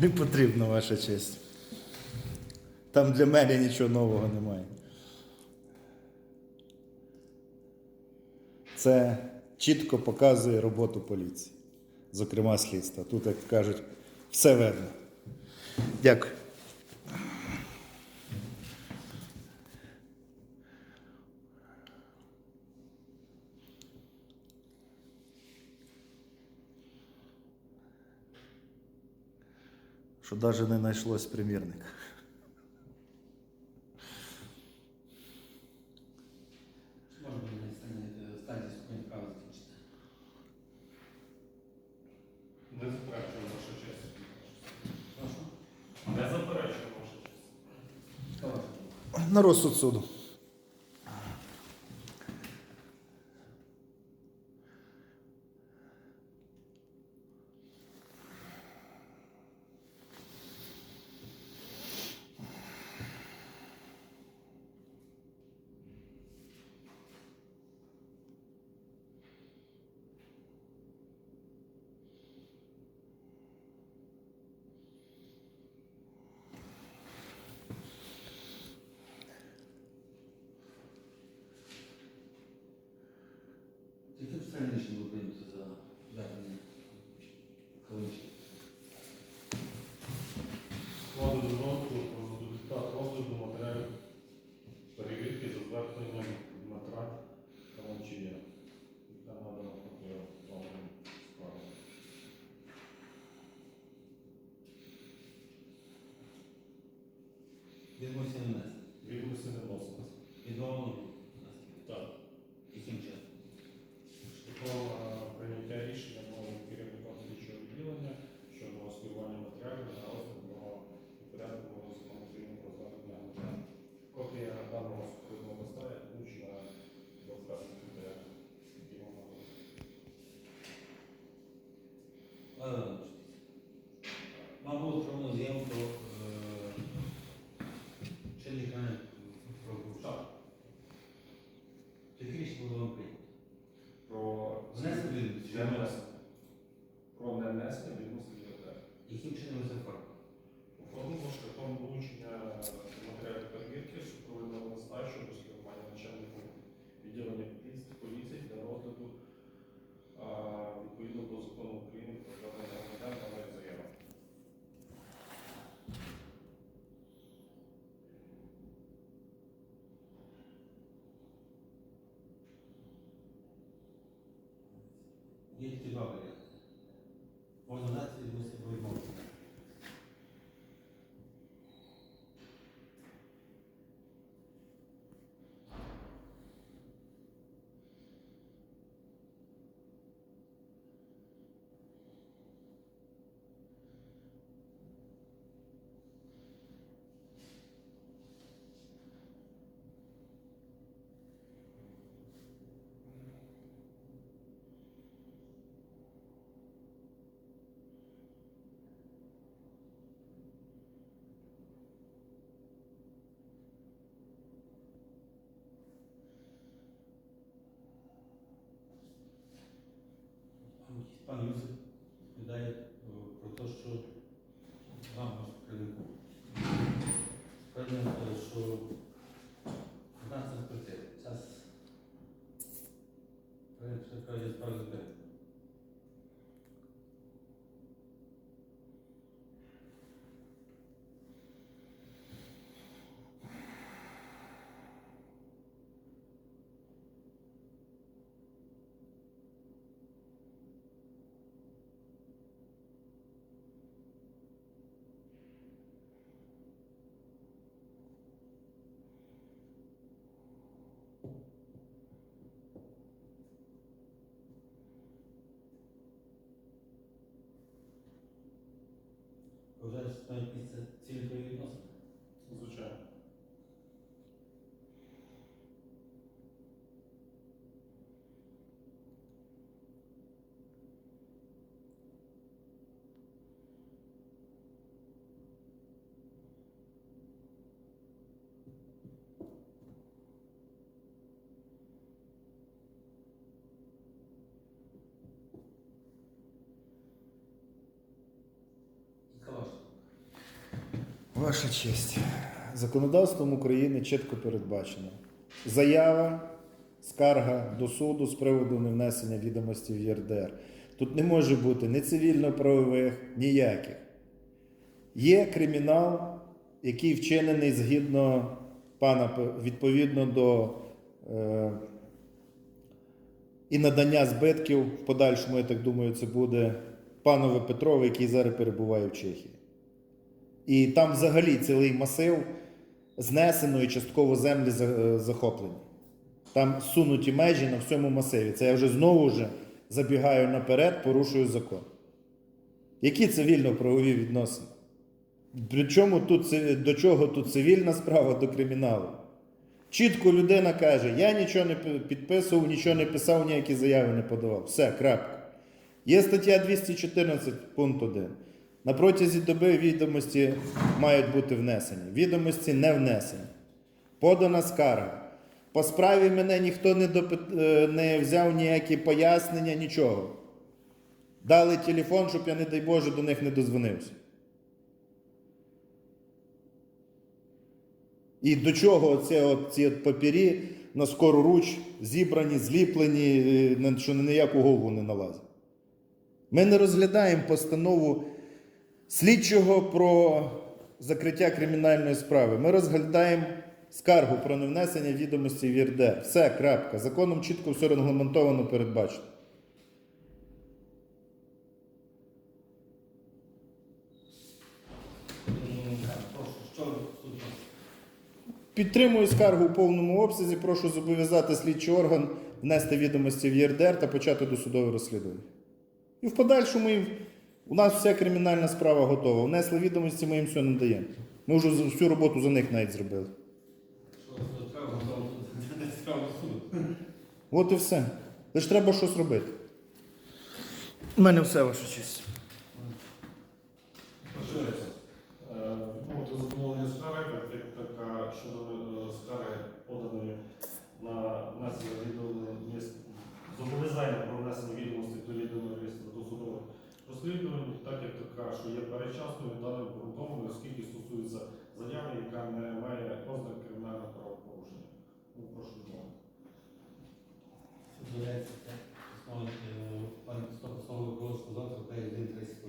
не потрібно ваша честь. Там для мене нічого нового немає. Це чітко показує роботу поліції, зокрема слідства. Тут, як кажуть, все видно. Дякую. что даже не нашлось примірника. на розсуд суду. Конечно, будемо за. технічно було прийнято. Про знесення. irtibat veriyor. Koordinat Пан Юсип відповідає е, про те, що вам кривнику. Певно, що в нас це спритив. Час. Це справді зберег. Вважаєш, що це цілі твої відносини? Звичайно. Ваша честь. Законодавством України чітко передбачено. Заява, скарга до суду з приводу невнесення відомостей в ЄРДР. Тут не може бути ні цивільно-правових, ніяких. Є кримінал, який вчинений згідно пана відповідно до е, і надання збитків. В подальшому, я так думаю, це буде панове Петрове, який зараз перебуває в Чехії. І там взагалі цілий масив знесено і частково землі е, захоплені. Там сунуті межі на всьому масиві. Це я вже знову вже забігаю наперед, порушую закон. Які цивільно-правові відносини? При чому тут, до чого тут цивільна справа до криміналу? Чітко людина каже: я нічого не підписував, нічого не писав, ніякі заяви не подавав. Все, крапка. Є стаття 214 пункт 1. На протязі доби відомості мають бути внесені. Відомості не внесені. Подана скарга. По справі мене ніхто не, допит... е, не взяв ніякі пояснення, нічого. Дали телефон, щоб я, не дай Боже, до них не дозвонився. І до чого оце от, ці от папірі на скору руч зібрані, зліплені, е, що ні на яку голову не налазить. Ми не розглядаємо постанову слідчого про закриття кримінальної справи. Ми розглядаємо скаргу про невнесення відомостей в ЄРДР. Все, крапка. Законом чітко все регламентовано передбачено. Підтримую скаргу у повному обсязі. Прошу зобов'язати слідчий орган внести відомості в ЄРДР та почати досудове розслідування. І в подальшому у нас вся кримінальна справа готова. Внесли відомості, ми їм все надаємо. Ми вже всю роботу за них навіть зробили. От і все. Лише треба щось робити. У мене все, ваша честь. є передчасною та необґрунтованою, оскільки стосується заяви, яка не має ознак кримінального правопорушення. Ну, прошу е, Пан Стопослав сказав, що це 1.30.